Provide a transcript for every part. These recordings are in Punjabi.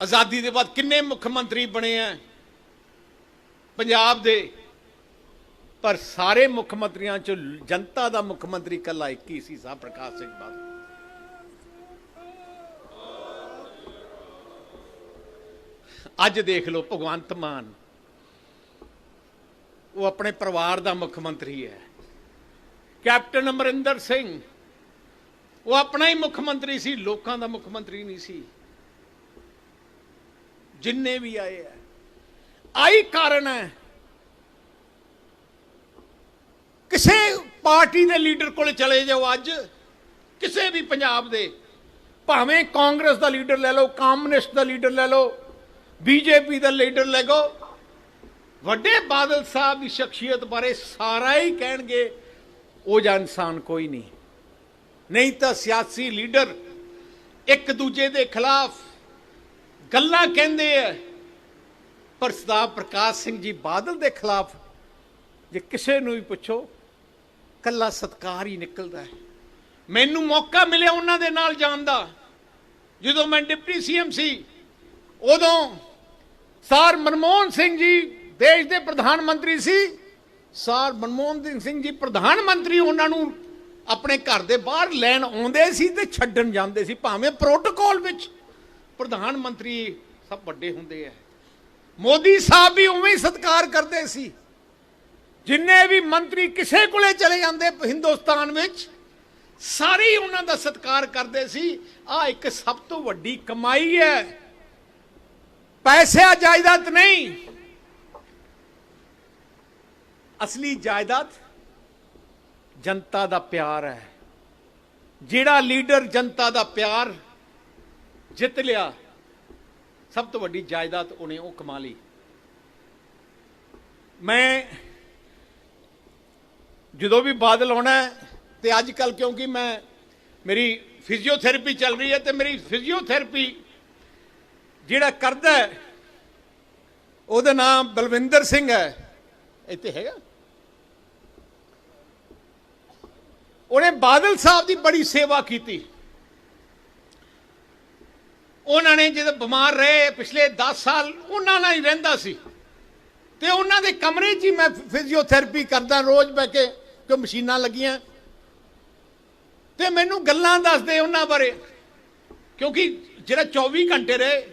ਆਜ਼ਾਦੀ ਦੇ ਬਾਅਦ ਕਿੰਨੇ ਮੁੱਖ ਮੰਤਰੀ ਬਣੇ ਆ? ਪੰਜਾਬ ਦੇ, ਪਰ ਸਾਰੇ ਮੁੱਖ ਮੰਤਰੀਆਂ ਚੋਂ ਜਨਤਾ ਦਾ ਮੁੱਖ ਮੰਤਰੀ ਕੱਲਾ ਇੱਕ ਹੀ ਸੀ, ਸਾਹ ਪ੍ਰਕਾਸ਼ ਸਿੰਘ ਬਾਦਲ। ਅੱਜ ਦੇਖ ਲਓ ਭਗਵੰਤ ਮਾਨ, ਉਹ ਆਪਣੇ ਪਰਿਵਾਰ ਦਾ ਮੁੱਖ ਮੰਤਰੀ ਹੈ। ਕੈਪਟਨ ਅਮਰਿੰਦਰ ਸਿੰਘ, ਉਹ ਆਪਣਾ ਹੀ ਮੁੱਖ ਮੰਤਰੀ ਸੀ, ਲੋਕਾਂ ਦਾ ਮੁੱਖ ਮੰਤਰੀ ਨਹੀਂ ਸੀ। ਜਿੰਨੇ ਵੀ ਆਏ ਆ ਆਈ ਕਾਰਨ ਹੈ ਕਿਸੇ ਪਾਰਟੀ ਦੇ ਲੀਡਰ ਕੋਲ ਚਲੇ ਜਾਓ ਅੱਜ, ਕਿਸੇ ਵੀ ਪੰਜਾਬ ਦੇ। ਭਾਵੇਂ ਕਾਂਗਰਸ ਦਾ ਲੀਡਰ ਲੈ ਲਓ, ਕਮਿਊਨਿਸਟ ਦਾ ਲੀਡਰ ਲੈ ਲਓ, ਬੀਜੇਪੀ ਦਾ ਲੀਡਰ ਲੈ ਲਓ, ਵੱਡੇ ਬਾਦਲ ਸਾਹਿਬ ਦੀ ਸ਼ਖਸੀਅਤ ਬਾਰੇ ਸਾਰਾ ਹੀ ਕਹਿਣਗੇ, ਉਹ ਜਾਂ ਇਨਸਾਨ ਕੋਈ ਨਹੀਂ। ਨਹੀਂ ਤਾਂ ਸਿਆਸੀ ਲੀਡਰ ਇੱਕ ਦੂਜੇ ਦੇ ਖਿਲਾਫ ਗੱਲਾਂ ਕਹਿੰਦੇ ਆ। ਪਰ ਸਰਦਾਰ ਪ੍ਰਕਾਸ਼ ਸਿੰਘ ਜੀ ਬਾਦਲ ਦੇ ਖਿਲਾਫ ਜੇ ਕਿਸੇ ਨੂੰ ਵੀ ਪੁੱਛੋ, ਕੱਲਾ ਸਤਕਾਰ ਹੀ ਨਿਕਲਦਾ ਹੈ। ਮੈਨੂੰ ਮੌਕਾ ਮਿਲਿਆ ਉਹਨਾਂ ਦੇ ਨਾਲ ਜਾਣ ਦਾ। ਜਦੋਂ ਮੈਂ ਡਿਪਟੀ ਸੀਐਮ ਸੀ, ਉਦੋਂ ਸਰ ਮਨਮੋਹਨ ਸਿੰਘ ਜੀ ਦੇਸ਼ ਦੇ ਪ੍ਰਧਾਨ ਮੰਤਰੀ ਸੀ। ਸਰ ਮਨਮੋਹਨ ਸਿੰਘ ਜੀ ਪ੍ਰਧਾਨ ਮੰਤਰੀ ਉਹਨਾਂ ਨੂੰ ਆਪਣੇ ਘਰ ਦੇ ਬਾਹਰ ਲੈਣ ਆਉਂਦੇ ਸੀ ਤੇ ਛੱਡਣ ਜਾਂਦੇ ਸੀ, ਭਾਵੇਂ ਪ੍ਰੋਟੋਕਾਲ ਵਿੱਚ। ਪ੍ਰਧਾਨ ਮੰਤਰੀ ਸਭ ਵੱਡੇ ਹੁੰਦੇ ਆ ਮੋਦੀ ਸਾਹਿਬ ਵੀ ਉਵੇਂ ਹੀ ਸਤਿਕਾਰ ਕਰਦੇ ਸੀ। ਜਿੰਨੇ ਵੀ ਮੰਤਰੀ ਕਿਸੇ ਕੋਲੇ ਚਲੇ ਜਾਂਦੇ ਹਿੰਦੁਸਤਾਨ ਵਿੱਚ, ਸਾਰੇ ਉਹਨਾਂ ਦਾ ਸਤਿਕਾਰ ਕਰਦੇ ਸੀ। ਆ ਇੱਕ ਸਭ ਤੋਂ ਵੱਡੀ ਕਮਾਈ ਹੈ ਪੈਸਿਆ ਜਾਇਦਾਦ ਨਹੀਂ। ਅਸਲੀ ਜਾਇਦਾਦ ਜਨਤਾ ਦਾ ਪਿਆਰ ਹੈ ਜਿਹੜਾ ਲੀਡਰ ਜਨਤਾ ਦਾ ਪਿਆਰ ਜਿੱਤ ਲਿਆ। ਸਭ ਤੋਂ ਵੱਡੀ ਜਾਇਦਾਦ ਉਹਨੇ ਉਹ ਕਮਾ ਲਈ। ਮੈਂ ਜਦੋਂ ਵੀ ਬਾਦਲ ਆਉਣਾ ਹੈ, ਤੇ ਅੱਜ ਕੱਲ ਕਿਉਂਕਿ ਮੈਂ ਮੇਰੀ ਫਿਜ਼ੀਓਥੈਰੇਪੀ ਚੱਲ ਰਹੀ ਹੈ ਤੇ ਮੇਰੀ ਫਿਜ਼ੀਓਥੈਰੇਪੀ ਜਿਹੜਾ ਕਰਦਾ ਉਹਦਾ ਨਾਮ ਬਲਵਿੰਦਰ ਸਿੰਘ ਹੈ। ਇੱਥੇ ਹੈਗਾ। ਉਹਨੇ ਬਾਦਲ ਸਾਹਿਬ ਦੀ ਬੜੀ ਸੇਵਾ ਕੀਤੀ। ਉਹਨਾਂ ਨੇ ਜਦੋਂ ਬਿਮਾਰ ਰਹੇ ਪਿਛਲੇ 10 ਸਾਲ, ਉਹਨਾਂ ਨਾਲ ਹੀ ਰਹਿੰਦਾ ਸੀ। ਤੇ ਉਹਨਾਂ ਦੇ ਕਮਰੇ 'ਚ ਹੀ ਮੈਂ ਫਿਜ਼ੀਓਥੈਰੇਪੀ ਕਰਦਾ, ਰੋਜ਼ ਬਹਿ ਕੇ ਕਿ ਮਸ਼ੀਨਾਂ ਲੱਗੀਆਂ। ਤੇ ਮੈਨੂੰ ਗੱਲਾਂ ਦੱਸਦੇ ਉਹਨਾਂ ਬਾਰੇ, ਕਿਉਂਕਿ ਜਿਹੜਾ 24 ਘੰਟੇ ਰਹੇ,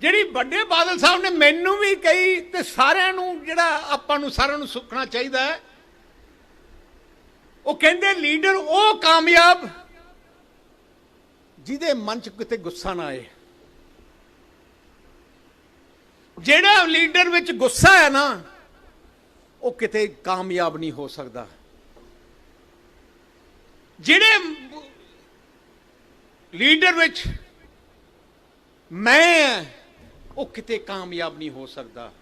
ਜਿਹੜੀ ਵੱਡੇ ਬਾਦਲ ਸਾਹਿਬ ਨੇ ਮੈਨੂੰ ਵੀ ਕਹੀ ਤੇ ਸਾਰਿਆਂ ਨੂੰ ਜਿਹੜਾ ਆਪਾਂ ਨੂੰ ਸਾਰਿਆਂ ਨੂੰ ਸੁੱਖਣਾ ਚਾਹੀਦਾ ਹੈ, ਉਹ ਕਹਿੰਦੇ ਲੀਡਰ ਉਹ ਕਾਮਯਾਬ ਜਿਹਦੇ ਮਨ 'ਚ ਕਿਤੇ ਗੁੱਸਾ ਨਾ ਆਏ। ਜਿਹੜਾ ਲੀਡਰ ਵਿੱਚ ਗੁੱਸਾ ਹੈ ਨਾ, ਉਹ ਕਿਤੇ ਕਾਮਯਾਬ ਨਹੀਂ ਹੋ ਸਕਦਾ। ਜਿਹੜੇ ਲੀਡਰ ਵਿੱਚ ਮੈਂ ਉਹ ਕਿਤੇ ਕਾਮਯਾਬ ਨਹੀਂ ਹੋ ਸਕਦਾ।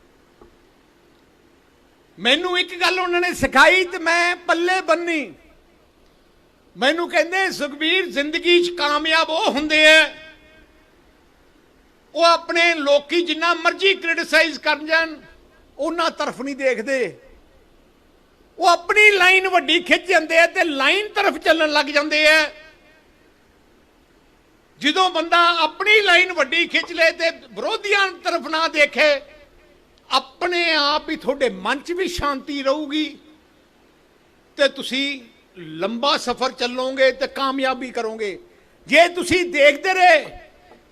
ਮੈਨੂੰ ਇੱਕ ਗੱਲ ਉਹਨਾਂ ਨੇ ਸਿਖਾਈ ਤੇ ਮੈਂ ਪੱਲੇ ਬੰਨੀ। ਮੈਨੂੰ ਕਹਿੰਦੇ ਸੁਖਬੀਰ ਜ਼ਿੰਦਗੀ 'ਚ ਕਾਮਯਾਬ ਉਹ ਹੁੰਦੇ ਆ ਉਹ ਆਪਣੇ ਲੋਕੀ ਜਿੰਨਾ ਮਰਜ਼ੀ ਕ੍ਰਿਟਿਸਾਈਜ਼ ਕਰਨ ਜਾਣ, ਉਹਨਾਂ ਤਰਫ ਨਹੀਂ ਦੇਖਦੇ। ਉਹ ਆਪਣੀ ਲਾਈਨ ਵੱਡੀ ਖਿੱਚ ਜਾਂਦੇ ਆ ਤੇ ਲਾਈਨ ਤਰਫ ਚੱਲਣ ਲੱਗ ਜਾਂਦੇ ਆ ਜਦੋਂ ਬੰਦਾ ਆਪਣੀ ਲਾਈਨ ਵੱਡੀ ਖਿੱਚ ਲੇ ਤੇ ਵਿਰੋਧੀਆਂ ਤਰਫ ਨਾ ਦੇਖੇ, ਆਪਣੇ ਆਪ ਹੀ ਤੁਹਾਡੇ ਮਨ 'ਚ ਵੀ ਸ਼ਾਂਤੀ ਰਹੂਗੀ। ਤੇ ਤੁਸੀਂ ਲੰਬਾ ਸਫ਼ਰ ਚੱਲੋਗੇ ਤੇ ਕਾਮਯਾਬੀ ਕਰੋਗੇ। ਜੇ ਤੁਸੀਂ ਦੇਖਦੇ ਰਹੇ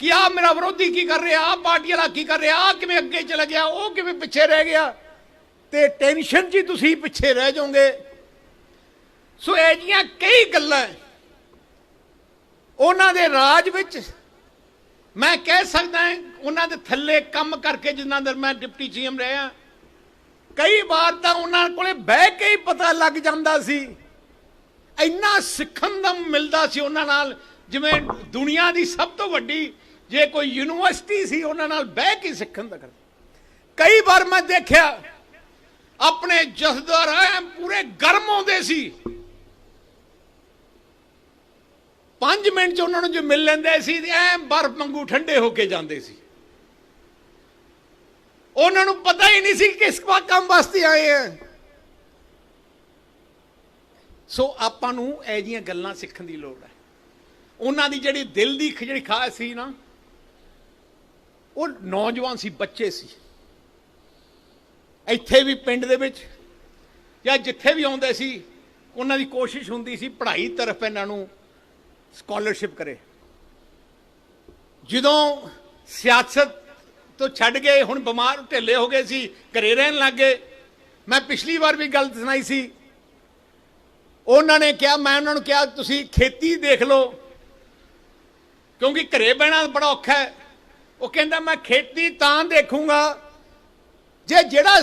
ਕਿ ਆ ਮੇਰਾ ਵਿਰੋਧੀ ਕੀ ਕਰ ਰਿਹਾ ਆ ਪਾਰਟੀ ਵਾਲਾ ਕੀ ਕਰ ਰਿਹਾ ਆ ਕਿਵੇਂ ਅੱਗੇ ਚਲਾ ਗਿਆ, ਉਹ ਕਿਵੇਂ ਪਿੱਛੇ ਰਹਿ ਗਿਆ, ਤੇ ਟੈਨਸ਼ਨ 'ਚ ਹੀ ਤੁਸੀਂ ਪਿੱਛੇ ਰਹਿ ਜਾਓਗੇ। ਸੋ ਇਹ ਜੀਆਂ ਕਈ ਗੱਲਾਂ ਉਹਨਾਂ ਦੇ ਰਾਜ ਵਿੱਚ ਮੈਂ ਕਹਿ ਸਕਦਾ ਉਹਨਾਂ ਦੇ ਥੱਲੇ ਕੰਮ ਕਰਕੇ ਜਿੰਨਾ ਦਰ ਮੈਂ ਡਿਪਟੀ ਸੀਐਮ ਰਿਹਾ। ਕਈ ਵਾਰ ਤਾਂ ਉਹਨਾਂ ਕੋਲੇ ਬਹਿ ਕੇ ਹੀ ਪਤਾ ਲੱਗ ਜਾਂਦਾ ਸੀ ਇੰਨਾ ਸਿੱਖਣ ਦਾ ਮਿਲਦਾ ਸੀ ਉਹਨਾਂ ਨਾਲ, ਜਿਵੇਂ ਦੁਨੀਆ ਦੀ ਸਭ ਤੋਂ ਵੱਡੀ ਜੇ ਕੋਈ ਯੂਨੀਵਰਸਿਟੀ ਸੀ, ਉਹਨਾਂ ਨਾਲ ਬਹਿ ਕੇ ਸਿੱਖਣ ਦਾ ਕਰ ਕਈ ਵਾਰ ਮੈਂ ਦੇਖਿਆ, ਆਪਣੇ ਜਥੇਦਾਰ ਐ ਪੂਰੇ ਗਰਮ ਆਉਂਦੇ ਸੀ। 5 ਮਿੰਟ ਚ ਉਹਨਾਂ ਨੂੰ ਜੋ ਮਿਲ ਲੈਂਦੇ ਸੀ ਐ ਬਰਫ਼ ਵਾਂਗੂ ਠੰਡੇ ਹੋ ਕੇ ਜਾਂਦੇ ਸੀ। ਉਹਨਾਂ ਨੂੰ ਪਤਾ ਹੀ ਨਹੀਂ ਸੀ ਕਿਸ ਕੰਮ ਵਾਸਤੇ ਆਏ ਆ ਸੋ ਆਪਾਂ ਨੂੰ ਇਹ ਜੀਆਂ ਗੱਲਾਂ ਸਿੱਖਣ ਦੀ ਲੋੜ ਹੈ। ਉਹਨਾਂ ਦੀ ਜਿਹੜੀ ਦਿਲ ਦੀ ਜਿਹੜੀ ਖਾਸ ਸੀ ਨਾ, ਉਹ ਨੌਜਵਾਨ ਸੀ, ਬੱਚੇ ਸੀ। ਇੱਥੇ ਵੀ ਪਿੰਡ ਦੇ ਵਿੱਚ ਜਾਂ ਜਿੱਥੇ ਵੀ ਆਉਂਦੇ ਸੀ, ਉਹਨਾਂ ਦੀ ਕੋਸ਼ਿਸ਼ ਹੁੰਦੀ ਸੀ ਪੜ੍ਹਾਈ ਤਰਫ ਇਹਨਾਂ ਨੂੰ ਸਕਾਲਰਸ਼ਿਪ ਕਰੇ। ਜਦੋਂ ਸਿਆਸਤ ਤੋਂ ਛੱਡ ਗਏ ਹੁਣ ਬਿਮਾਰ, ਢਿੱਲੇ ਹੋ ਗਏ ਸੀ, ਘਰੇ ਰਹਿਣ ਲੱਗ ਗਏ, ਮੈਂ ਪਿਛਲੀ ਵਾਰ ਵੀ ਗੱਲ ਸੁਣਾਈ ਸੀ ਉਹਨਾਂ ਨੇ ਕਿਹਾ, ਮੈਂ ਉਹਨਾਂ ਨੂੰ ਕਿਹਾ, ਤੁਸੀਂ ਖੇਤੀ ਦੇਖ ਲਓ, ਕਿਉਂਕਿ ਘਰੇ ਬਹਿਣਾ ਬੜਾ ਔਖਾ ਹੈ। ਉਹ ਕਹਿੰਦਾ, ਮੈਂ ਖੇਤੀ ਤਾਂ ਦੇਖੂੰਗਾ, ਜੇ ਜਿਹੜਾ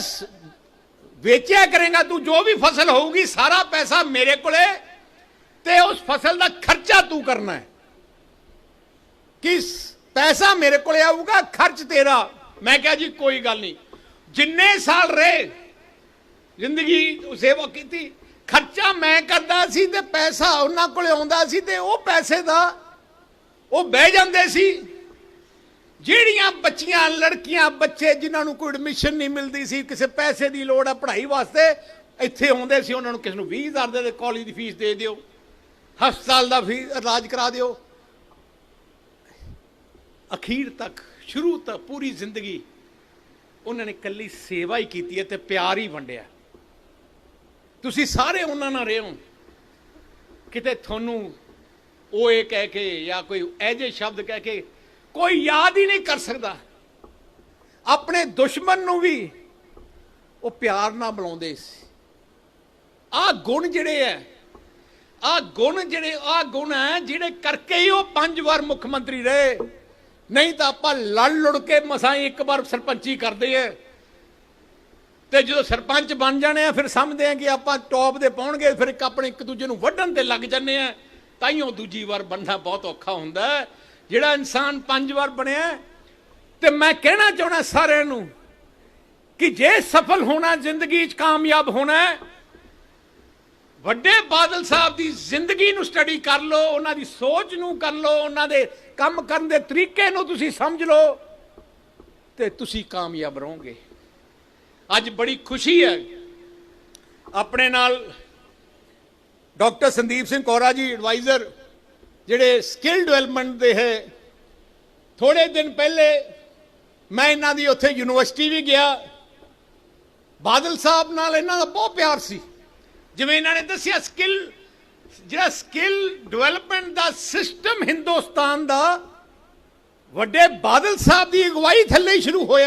ਵੇਚਿਆ ਕਰੇਗਾ, ਤੂੰ ਜੋ ਵੀ ਫਸਲ ਹੋਊਗੀ, ਸਾਰਾ ਪੈਸਾ ਮੇਰੇ ਕੋਲੇ, ਤੇ ਉਸ ਫਸਲ ਦਾ ਖਰਚਾ ਤੂੰ ਕਰਨਾ ਹੈ। ਕਿ ਪੈਸਾ ਮੇਰੇ ਕੋਲੇ ਆਊਗਾ, ਖਰਚ ਤੇਰਾ। ਮੈਂ ਕਿਹਾ ਜੀ, ਕੋਈ ਗੱਲ ਨਹੀਂ। ਜਿੰਨੇ ਸਾਲ ਰਹੇ, ਜ਼ਿੰਦਗੀ ਸੇਵਾ ਕੀਤੀ ਖਰਚਾ ਮੈਂ ਕਰਦਾ ਸੀ ਤੇ ਪੈਸਾ ਉਹਨਾਂ ਕੋਲੇ ਆਉਂਦਾ ਸੀ ਤੇ ਉਹ ਪੈਸੇ ਦਾ ਉਹ ਬਹਿ ਜਾਂਦੇ ਸੀ। ਜਿਹੜੀਆਂ ਬੱਚੀਆਂ, ਲੜਕੀਆਂ, ਬੱਚੇ ਜਿਨ੍ਹਾਂ ਨੂੰ ਕੋਈ ਐਡਮਿਸ਼ਨ ਨਹੀਂ ਮਿਲਦੀ ਸੀ, ਕਿਸੇ ਪੈਸੇ ਦੀ ਲੋੜ ਆ ਪੜ੍ਹਾਈ ਵਾਸਤੇ, ਇੱਥੇ ਆਉਂਦੇ ਸੀ, ਉਹਨਾਂ ਨੂੰ ਕਿਸੇ ਨੂੰ 20000 ਦੇ ਕਾਲਜ ਦੀ ਫੀਸ ਦੇ ਦਿਓ। ਹਸਪਤਾਲ ਦਾ ਫੀਸ ਇਲਾਜ ਕਰਾ ਦਿਓ। ਅਖੀਰ ਤੱਕ, ਸ਼ੁਰੂ ਤੱਕ, ਪੂਰੀ ਜ਼ਿੰਦਗੀ ਉਹਨਾਂ ਨੇ ਕੱਲੀ ਸੇਵਾ ਹੀ ਕੀਤੀ ਹੈ ਤੇ ਪਿਆਰ ਹੀ ਵੰਡਿਆ। ਤੁਸੀਂ ਸਾਰੇ ਉਹਨਾਂ ਨਾਲ ਰਹੇ ਹੋ। ਕਿਤੇ ਤੁਹਾਨੂੰ ਉਹ ਇਹ ਕਹਿ ਕੇ ਜਾਂ ਕੋਈ ਐਜੇ ਸ਼ਬਦ ਕਹਿ ਕੇ ਕੋਈ ਯਾਦ ਹੀ ਨਹੀਂ ਕਰ ਸਕਦਾ। ਆਪਣੇ ਦੁਸ਼ਮਣ ਨੂੰ ਵੀ ਉਹ ਪਿਆਰ ਨਾਲ ਬੁਲਾਉਂਦੇ ਸੀ। ਆਹ ਗੁਣ ਜਿਹੜੇ ਐ, ਆਹ ਗੁਣ ਜਿਹੜੇ, ਆਹ ਗੁਣ ਹੈ ਜਿਹੜੇ ਕਰਕੇ ਹੀ ਉਹ ਪੰਜ ਵਾਰ ਮੁੱਖ ਮੰਤਰੀ ਰਹੇ। ਨਹੀਂ ਤਾਂ ਆਪਾਂ ਲੜ ਲੁੜ ਕੇ ਮਸਾਂ ਇੱਕ ਵਾਰ ਸਰਪੰਚੀ ਕਰਦੇ ਐ। ਤੇ ਜਦੋਂ ਸਰਪੰਚ ਬਣ ਜਾਣੇ ਆ, ਫਿਰ ਸਮਝਦੇ ਆ ਕਿ ਆਪਾਂ ਟੌਪ ਦੇ ਪਹੁੰਚਗੇ ਫਿਰ ਇੱਕ ਆਪਣੇ ਇੱਕ ਦੂਜੇ ਨੂੰ ਵੱਢਣ ਤੇ ਲੱਗ ਜੰਨੇ ਆ। ਤਾਈਓ ਦੂਜੀ ਵਾਰ ਬਣਨਾ ਬਹੁਤ ਔਖਾ ਹੁੰਦਾ ਜਿਹੜਾ ਇਨਸਾਨ ਪੰਜ ਵਾਰ ਬਣਿਆ ਤੇ ਮੈਂ ਕਹਿਣਾ ਚਾਹਣਾ ਸਾਰਿਆਂ ਨੂੰ ਕਿ ਜੇ ਸਫਲ ਹੋਣਾ, ਜ਼ਿੰਦਗੀ 'ਚ ਕਾਮਯਾਬ ਹੋਣਾ ਵੱਡੇ ਬਾਦਲ ਸਾਹਿਬ ਦੀ ਜ਼ਿੰਦਗੀ ਨੂੰ ਸਟੱਡੀ ਕਰ ਲਓ, ਉਹਨਾਂ ਦੀ ਸੋਚ ਨੂੰ ਕਰ ਲਓ, ਉਹਨਾਂ ਦੇ ਕੰਮ ਕਰਨ ਦੇ ਤਰੀਕੇ ਨੂੰ ਤੁਸੀਂ ਸਮਝ ਲਓ ਤੇ ਤੁਸੀਂ ਕਾਮਯਾਬ ਰਹੋਗੇ। ਅੱਜ ਬੜੀ ਖੁਸ਼ੀ ਹੈ। ਆਪਣੇ ਨਾਲ ਡਾਕਟਰ ਸੰਦੀਪ ਸਿੰਘ ਕੋਰਾ ਜੀ ਐਡਵਾਈਜ਼ਰ ਜਿਹੜੇ ਸਕਿੱਲ ਡਿਵੈਲਪਮੈਂਟ ਦੇ ਹੈ। ਥੋੜੇ ਦਿਨ ਪਹਿਲੇ ਮੈਂ ਇਹਨਾਂ ਦੀ ਉੱਥੇ ਯੂਨੀਵਰਸਿਟੀ ਵੀ ਗਿਆ। ਬਾਦਲ ਸਾਹਿਬ ਨਾਲ ਇਹਨਾਂ ਦਾ ਬਹੁਤ ਪਿਆਰ ਸੀ। ਜਿਵੇਂ ਇਹਨਾਂ ਨੇ ਦੱਸਿਆ ਸਕਿੱਲ ਜਿਹੜਾ ਸਕਿੱਲ ਡਿਵੈਲਪਮੈਂਟ ਦਾ ਸਿਸਟਮ ਹਿੰਦੁਸਤਾਨ ਦਾ ਵੱਡੇ ਬਾਦਲ ਸਾਹਿਬ ਦੀ ਅਗਵਾਈ ਥੱਲੇ ਹੀ ਸ਼ੁਰੂ ਹੋਇਆ।